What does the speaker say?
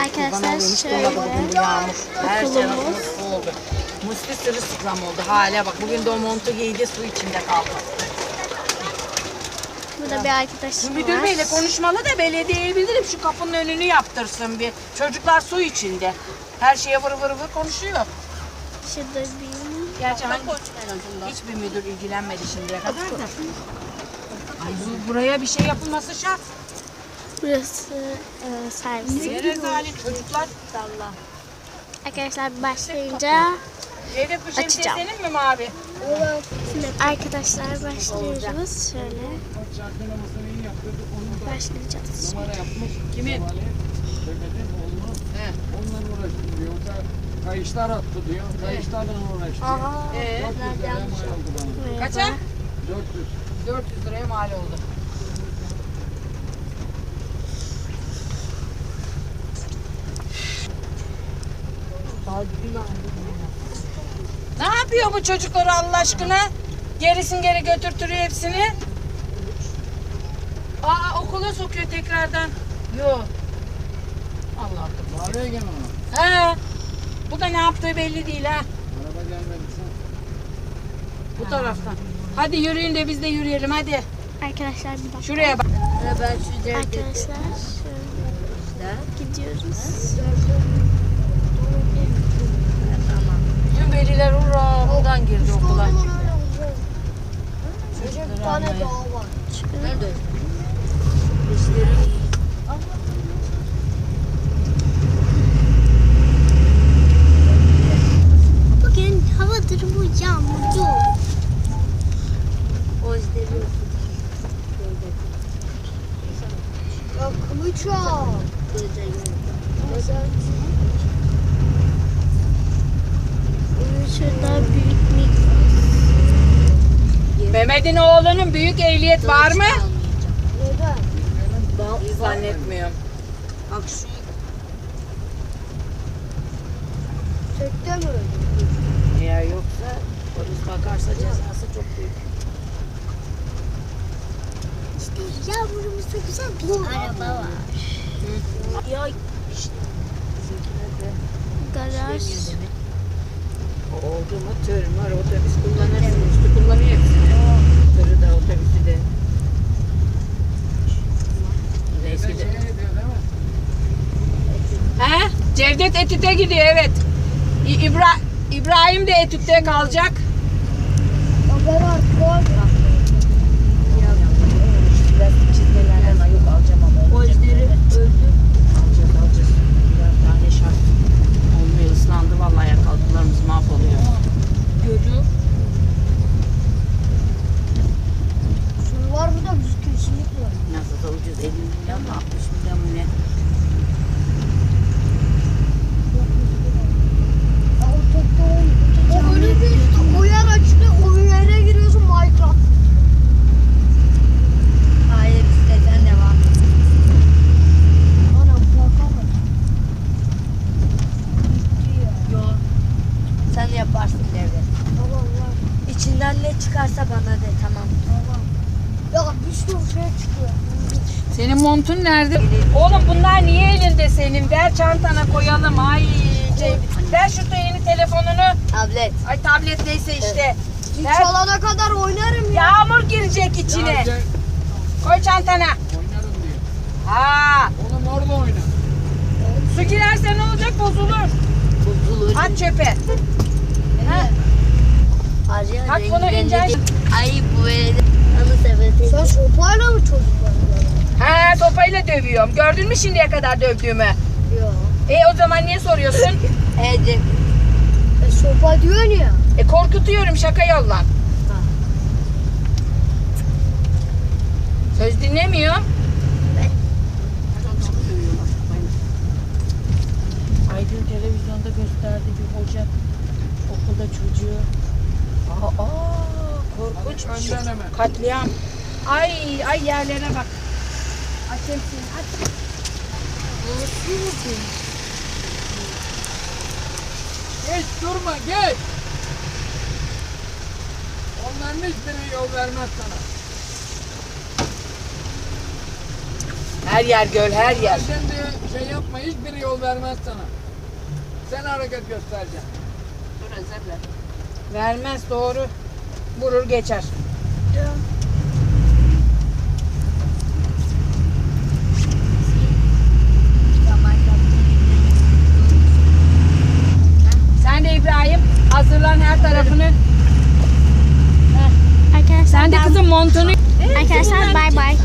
Arkadaşlar şöyle Yağmur. Her Okulumuz. Musti sırılsıklam oldu. Hala bak bugün de o montu giydi su içinde kaldı. burada bir arkadaşım Müdür var. beyle konuşmalı da belediyeye bildirip şu kapının önünü yaptırsın bir. Çocuklar su içinde. Her şeye vır vır vır konuşuyor. Şurada bir Gerçi hangi hiçbir müdür ilgilenmedi şimdiye kadar da. Ay bu, buraya bir şey yapılması şart. Burası e, servis. Ne rezalet çocuklar. Arkadaşlar başlayınca Cevdet bu şemsiye Açacağım. senin mi mavi? şimdi arkadaşlar başlıyoruz. Şöyle başlayacağız. Kimin? He. Onunla uğraştım diyor. O da kayışlar attı diyor. Kayışlarla uğraştı. Ee, 400 liraya mal oldu bana. kaça? 400. 400 liraya mal oldu. Ne yapıyor bu çocuklar Allah aşkına? Gerisin geri götürtürüyor hepsini. Aa okula sokuyor tekrardan. Yok. Allah Allah. Maviye gel ama. He. Bu da ne yaptığı belli değil ha. Araba gelmediyse. Bu taraftan. Hadi yürüyün de biz de yürüyelim hadi. Arkadaşlar bir dakika. Şuraya bak. Arkadaşlar şöyle gidiyoruz. Buradan girdi okula. Çocukları almaya. Nerede? Bugün hava durumu yağmurlu. Ya kılıç al. Şurada büyük mikro. Mehmet'in oğlunun büyük ehliyet var mı? Neden? Zannetmiyorum. Bak şu Tekte mi? Eğer yoksa polis bakarsa cezası çok büyük. İşte yağmurumuzda güzel bir araba var. Ya Garaj. o oldu mu tır var otobüs kullanırsın. Üstü kullanıyor hepsini. Otobüsü de. He? Cevdet Etüt'e gidiyor evet. İbra İbrahim de Etüt'te kalacak. Haber artık var. Plastik çizmelerden ay yok alacağım ama. Gözleri öldü. Alacağız alacağız. Birer tane şart. Olmuyor ıslandı vallahi ayakkabılarımız mahvoluyor. Gölü. Şunu var mı da biz kesinlikle var. Nasıl da ucuz 50 milyon mu 60 milyon mu ne? Ya o tekte o. O öyle değil işte. O yer açılıyor. O yere giriyorsun Minecraft. hayır istesen devam et. Anam korkamam. Gitti ya. Yo. Sen yaparsın devlet. Tamam lan. İçinden ne çıkarsa bana de tamam. Tamam. Ya bir sürü şey çıkıyor. Senin montun nerede? Oğlum bunlar niye elinde senin? Ver çantana koyalım. Ay şey, ver şu yeni telefonunu. Tablet. Ay tablet neyse işte. Hiç Ver. alana kadar oynarım ya. Yağmur girecek içine. Ya Koy çantana. Oynarım diyor. Ha, Oğlum orada oyna. su girerse ne olacak? Bozulur. Buzulur. At çöpe. Ha, Harca Bak bunu ince- Ay bu anı sepeti. Sen sopayla mı çocuklar? ha sopayla dövüyorum. Gördün mü şimdiye kadar dövdüğümü? Yok. E o zaman niye soruyorsun? Ece. E sopa diyorsun ya. E korkutuyorum şaka yolla. Söz dinlemiyor. Televizyonda gösterdi bir hoca okulda çocuğu. Aa, korkunç bir şey. Katliam. Ay ay yerlerine bak. Aç hepsini aç. Geç durma geç. Onların hiçbiri yol vermez sana. Her yer göl her yer. Sen de şey yapma hiçbir yol vermez sana. Sen hareket göstereceksin. Dur Ezel'le. Vermez doğru. Vurur geçer. Sen de İbrahim hazırlan her tarafını. Arkadaşlar, Sen de kızım montunu arkadaşlar bay bay.